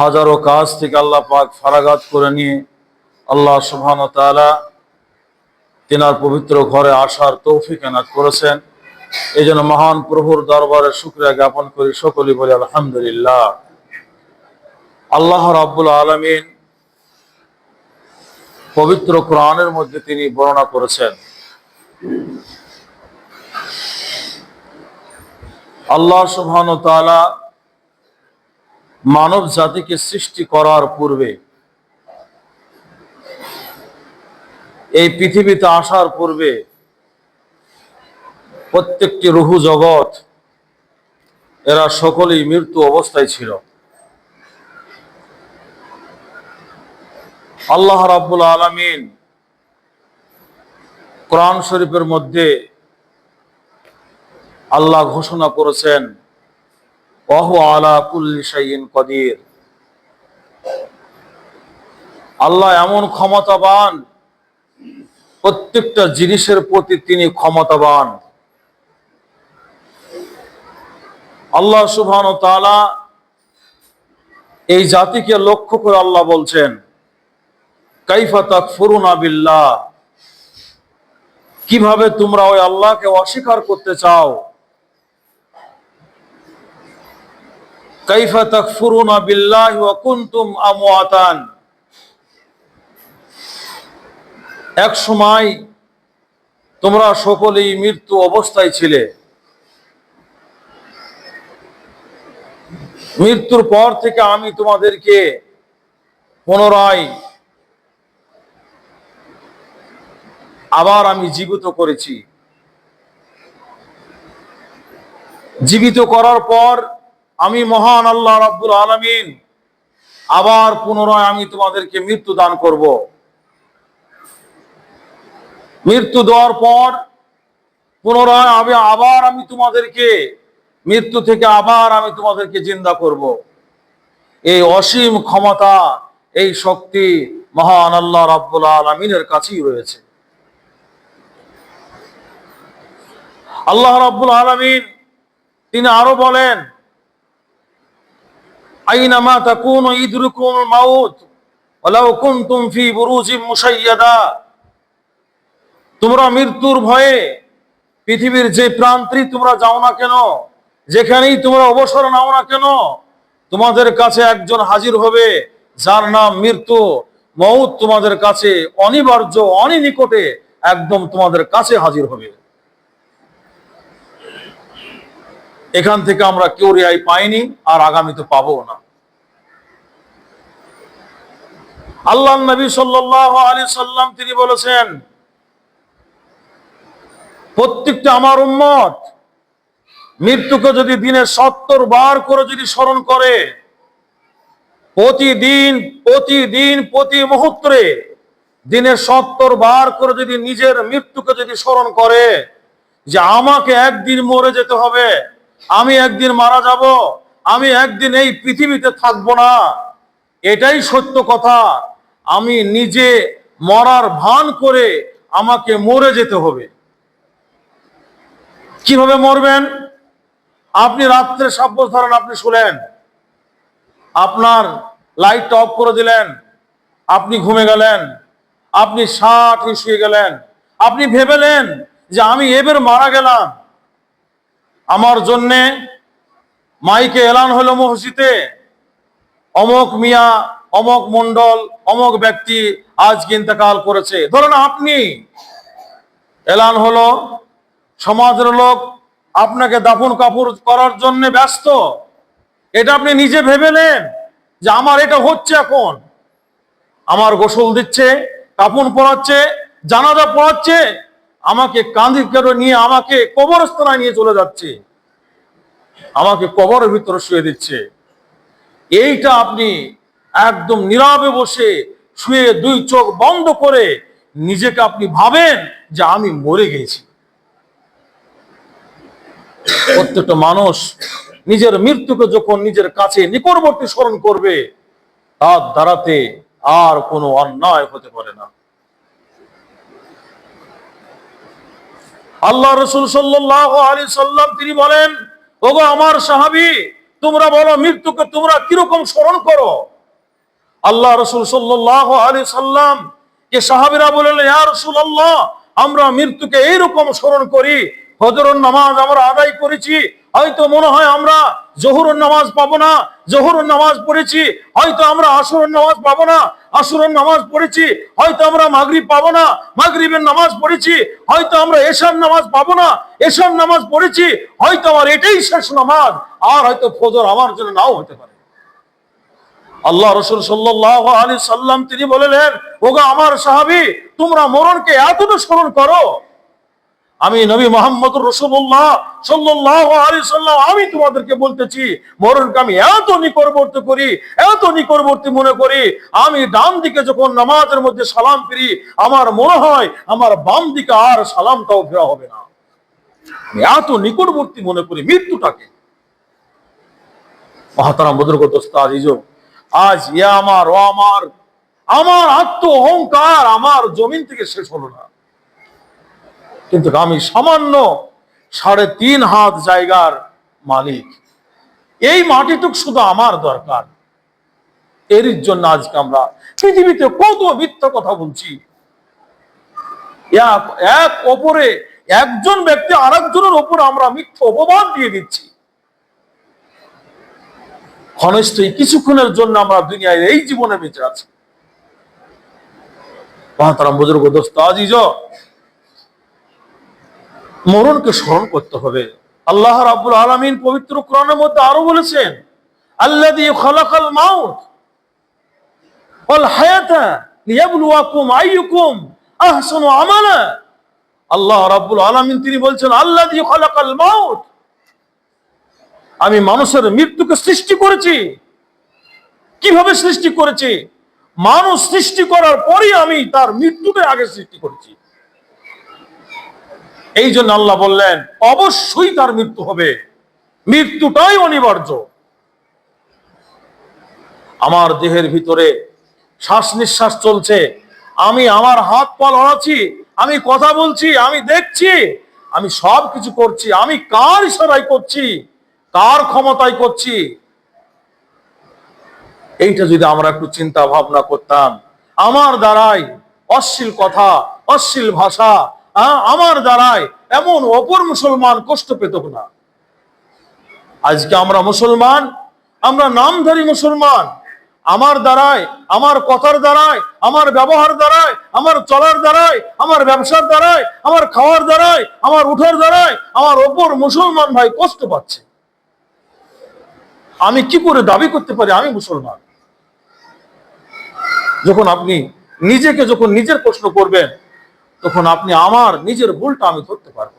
হাজারো কাজ থেকে আল্লাহ পাক ফারাগাত করে নিয়ে আল্লাহ সুবহান তাআলা তিনার পবিত্র ঘরে আসার তৌফিক এনাত করেছেন। এই জন্য মহান প্রভুর দরবারে শুক্রিয়া জ্ঞাপন করি সকলেই বলি আলহামদুলিল্লাহ। আল্লাহ রাব্বুল আলামিন পবিত্র কোরআনের মধ্যে তিনি বর্ণনা করেছেন। আল্লাহ সুবহান তাআলা মানব জাতিকে সৃষ্টি করার পূর্বে, এই পৃথিবীতে আসার পূর্বে প্রত্যেকটি রুহু জগৎ, এরা সকলেই মৃত্যু অবস্থায় ছিল। আল্লাহ রাব্বুল আলামিন কোরআন শরীফের মধ্যে আল্লাহ ঘোষণা করেছেন আল্লাহ এমন ক্ষমতাবান, প্রত্যেকটা জিনিসের প্রতি তিনি ক্ষমতাবান। আল্লাহ সুবহান তাআলা এই জাতিকে লক্ষ্য করে আল্লাহ বলছেন, কাইফা তাকফুরুনা বিল্লাহ। কীভাবে তোমরা ওই আল্লাহকে অস্বীকার করতে চাও? কাইফা তাকফুরুনা বিল্লাহি ওয়া কুনতুম আমওয়াতান। এক সময় তোমরা সকলেই মৃত্যু অবস্থায় ছিলে। মৃত্যুর পর থেকে আমি তোমাদেরকে পুনরায় আবার আমি জীবিত করেছি। জীবিত করার পর আমি মহান আল্লাহ রাব্বুল আলামিন, আবার পুনরায় আমি তোমাদেরকে মৃত্যু দান করব। মৃত্যু দেওয়ার পর পুনরায় আমি আবার আমি তোমাদেরকে, মৃত্যু থেকে আবার আমি তোমাদেরকে জিন্দা করব। এই অসীম ক্ষমতা, এই শক্তি মহান আল্লাহ রাব্বুল আলমিনের কাছেই রয়েছে। আল্লাহ রাব্বুল আলমিন তিনি আরও বলেন আইনামা তাকুনু ইদরুকুমুল মাউত, ওয়ালাউ কুনতুম ফি বুরুজিম মুশাইয়াদা। তোমরা মৃত্যুর ভয়ে পৃথিবীর যে প্রান্তেই তোমরা যাও না কেন, যেখানেই তোমরা অবসর নাও না কেন, তোমাদের কাছে একজন হাজির হবে, যার নাম মৃত্যু। মৌত তোমাদের কাছে অনিবার্য, অনিনিকটে একদম তোমাদের কাছে হাজির হবে। এখান থেকে আমরা কেউ রেহাই পাইনি আর আগামীতে পাবো না। আল্লাহ নবী আলাইহি সাল্লাম তিনি বলেছেন, প্রত্যেকটা আমার উম্মত মৃত্যুকে যদি দিনে সত্তর বার করে যদি স্মরণ করে, প্রতিদিন প্রতিদিন, প্রতি মুহূর্তে দিনে সত্তর বার করে যদি নিজের মৃত্যুকে যদি স্মরণ করে যে আমাকে একদিন মরে যেতে হবে আমি একদিন মারা যাব, আমি একদিন এই পৃথিবীতে থাকব না। এটাই সত্য কথা। আমি নিজে মরার ভান করে আমাকে মরে যেতে হবে। কীভাবে মরবেন? আপনি রাত্রে সাব্য ধরেন, আপনি শুলেন। আপনার লাইট অফ করে দিলেন। আপনি ঘুমে গেলেন। আপনি ষাট শুয়ে গেলেন। আপনি ভেবেলেন যে আমি এবার মারা গেলাম। আমার জন্যে মাইকে এলান হলো মসজিদে। অমক মিয়া, অমক মন্ডল অমক ব্যক্তি আজ ইন্তেকাল করেছে। ধরুন আপনি এলান হলো সমাজের লোক, আপনাকে দাফন কাপড় করার জন্য ব্যস্ত। এটা আপনি নিজে ভেবেলেন যে আমার এটা হচ্ছে এখন। আমার গোসল দিচ্ছে, কাপড় পরাচ্ছে, জানাজা পড়াচ্ছে, আমাকে কাঁধি করে নিয়ে আমাকে কবরস্থানায় নিয়ে চলে যাচ্ছে। আমাকে কবরের ভিতরে শুয়ে দিচ্ছে। এইটা আপনি একদম নীরবে বসে শুয়ে দুই চোখ বন্ধ করে নিজেকে আপনি ভাবেন যে আমি মরে গেছি। প্রত্যেকটা মানুষ নিজের মৃত্যুকে যখন নিজের কাছে নিকটবর্তী স্মরণ করবে, তার দ্বারাতে আর কোনো অন্যায় হতে পারে না। আল্লাহ রসুল সাল্লাহ আলী সাল্লাম তিনি বলেন ওগো আমার সাহাবি, তোমরা বলো মৃত্যুকে তোমরা কীরকম স্মরণ করো? আল্লাহ রসুল সাল্লাহ আলী সাল্লাম কে সাহাবিরা বলেন ইয়া রসুল আল্লাহ আমরা মৃত্যুকে এইরকম স্মরণ করি। হজর নামাজ আমরা আদায় করেছি। হয়তো মনে হয় আমরা জহুরুর নামাজ পাবো না, জহুরুর নামাজ পড়েছি, হয়তো আমরা আসরের নামাজ পাবো না, আসরের নামাজ পড়েছি, হয়তো আমরা মাগরিব পাবো না, মাগরিবের নামাজ পড়েছি, হয়তো আমরা এশার নামাজ পাবো না, এশার নামাজ পড়েছি, হয়তো আমার এটাই শেষ নামাজ, আর হয়তো ফজর আমার জন্য নাও হতে পারে। আল্লাহ রসুল সাল্লাহ আলী সাল্লাম তিনি বললেন, ওগা আমার সাহাবি, তোমরা মরণকে এতটা স্মরণ করো আমি নবী মোহাম্মদ রসুল্লাহ সাল্লাহ আমি তোমাদেরকে বলতেছি মরণকে আমি এত নিকটবর্তী করি, এত নিকটবর্তী মনে করি, আমি ডান দিকে যখন নামাজের মধ্যে সালাম ফিরি, আমার মনে হয় আমার বাম দিকে আর সালামটাও ফেরা হবে না। এত নিকটবর্তী মনে করি মৃত্যুটাকে। মহাতারা মধুরগত আজ ইয়া আমার, ও আমার আমার আত্ম অহংকার আমার জমিন থেকে শেষ হলো না। কিন্তু আমি সামান্য সাড়ে তিন হাত জায়গার মালিক। এই মাটিটুক শুধু আমার দরকার। এর জন্য আজকে আমরা পৃথিবীতে কত মিথ্যা কথা বলছি। এক অপরে একজন ব্যক্তি আরেকজনের ওপর আমরা মিথ্যা অপবাদ দিয়ে দিচ্ছি। ক্ষণস্থই কিছুক্ষণের জন্য আমরা দুনিয়ায় এই জীবনে বেঁচে আছি। মহাতারাম বুজুর্গ, দোস্ত আজিজ মরণকে স্মরণ করতে হবে। আল্লাহ রাব্বুল আলামিন পবিত্র কোরআনের মধ্যে আরও বলেছেন খালাকাল আইয়ুকুম আহসানু আমালা। আল্লাহ আলামিন তিনি বলছেন, আল্লাযী খালাকাল মাউত, আমি মানুষের মৃত্যুকে সৃষ্টি করেছি। কীভাবে সৃষ্টি করেছি? মানুষ সৃষ্টি করার পরই আমি তার মৃত্যুকে আগে সৃষ্টি করেছি। এই জন্য আল্লাহ বললেন, অবশ্যই তার মৃত্যু হবে। মৃত্যুটাই অনিবার্য। আমার দেহের ভিতরে শ্বাস নিঃশ্বাস চলছে। আমি আমার হাত পা লড়াচ্ছি, আমি কথা বলছি, আমি দেখছি, আমি সব কিছু করছি, আমি কার ইশারায় করছি, কার ক্ষমতায় করছি। এইটা যদি আমরা একটু চিন্তা ভাবনা করতাম, আমার দ্বারাই অশ্লীল কথা, অশ্লীল ভাষা আমার দ্বারায় এমন অপর মুসলমান কষ্ট পেত না। আজকে আমরা মুসলমান, আমরা নামধারী মুসলমান। আমার দ্বারায়, আমার কথার দ্বারায়, আমার ব্যবহার দ্বারাই আমার চলার দ্বারাই আমার ব্যবসার দ্বারাই আমার খাওয়ার দ্বারাই আমার উঠার দ্বারায়, আমার ওপর মুসলমান ভাই কষ্ট পাচ্ছে। আমি কি করে দাবি করতে পারি? আমি মুসলমান। যখন আপনি নিজেকে যখন নিজের প্রশ্ন করবেন তখন আপনি আমার নিজের ভুলটা আমি ধরতে পারব।